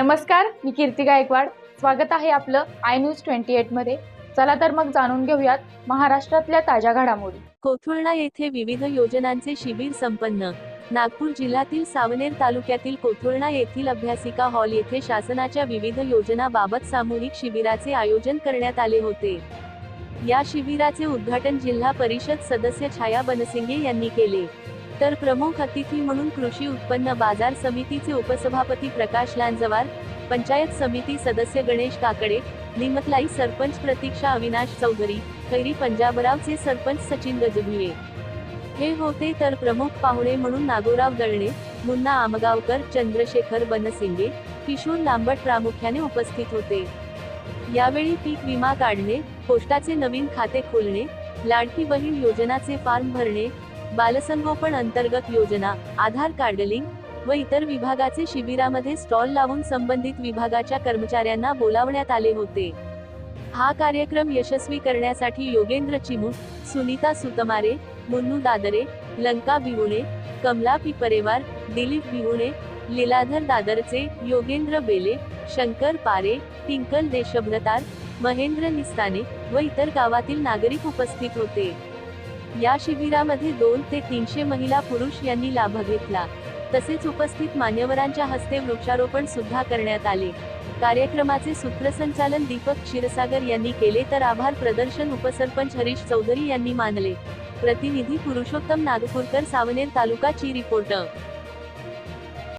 नमस्कार मी कीर्ती गायकवाड. स्वागत आहे आपलं आय न्यूज ट्वेंटी एटमध्ये. चला तर मग जाणून घेऊयात महाराष्ट्रातल्या ताज्या घडामोडी. कोथुळणा येथे विविध योजनांचे शिबिर संपन्न. नागपूर जिल्ह्यातील सावनेर तालुक्यातील कोथुळणा येथील अभ्यासिका हॉल येथे शासनाच्या विविध योजनाबाबत सामूहिक शिबिराचे आयोजन करण्यात आले होते. या शिबिराचे उद्घाटन जिल्हा परिषद सदस्य छाया बनसिंगे यांनी केले. तर प्रमुख अतिथी म्हणून कृषी उत्पन्न बाजार समितीचे उपसभापती प्रकाश लांजवार पंचायत समिती सदस्य गणेश काकडे निमतलाई सरपंच प्रतीक्षा अविनाश चौधरी खैरी पंजाबरावचे सरपंच सचिन गजभिये. हे होते तर प्रमुख पाहुणे म्हणून नागोराव दळणे मुन्ना आमगावकर चंद्रशेखर बनसिंगे किशोर लांबट प्रामुख्याने उपस्थित होते. यावेळी पीक विमा काढणे पोस्टाचे नवीन खाते खोलणे लाडकी बहीण योजनाचे फॉर्म भरणे बालसंगोपन अंतर्गत योजना आधार कार्ड लिंक व इतर विभागाचे शिबिरामध्ये स्टॉल लावून संबंधित विभागाच्या कर्मचाऱ्यांना बोलावण्यात आले होते. हा कार्यक्रम यशस्वी करण्यासाठी योगेंद्र चिमू सुनीता सुतमारे मुन्नू दादरे लंका बिहुणे कमला पिपरेवार दिलीप बिहुणे लीलाधर दादरचे योगेंद्र बेले शंकर पारे टिंकल देशभ्रतार महेंद्र निस्ताने व इतर गावातील नागरिक उपस्थित होते. या शिबिरामध्ये दोन ते तीनशे महिला पुरुष यांनी लाभ घेतला. तसेच उपस्थित मान्यवरांच्या हस्ते वृक्षारोपण सुद्धा करण्यात आले. कार्यक्रमाचे सूत्रसंचालन दीपक क्षीरसागर यांनी केले तर आभार प्रदर्शन उपसरपंच हरीश चौधरी यांनी मानले. प्रतिनिधी पुरुषोत्तम नागपूरकर सावनेर तालुका ची रिपोर्टर.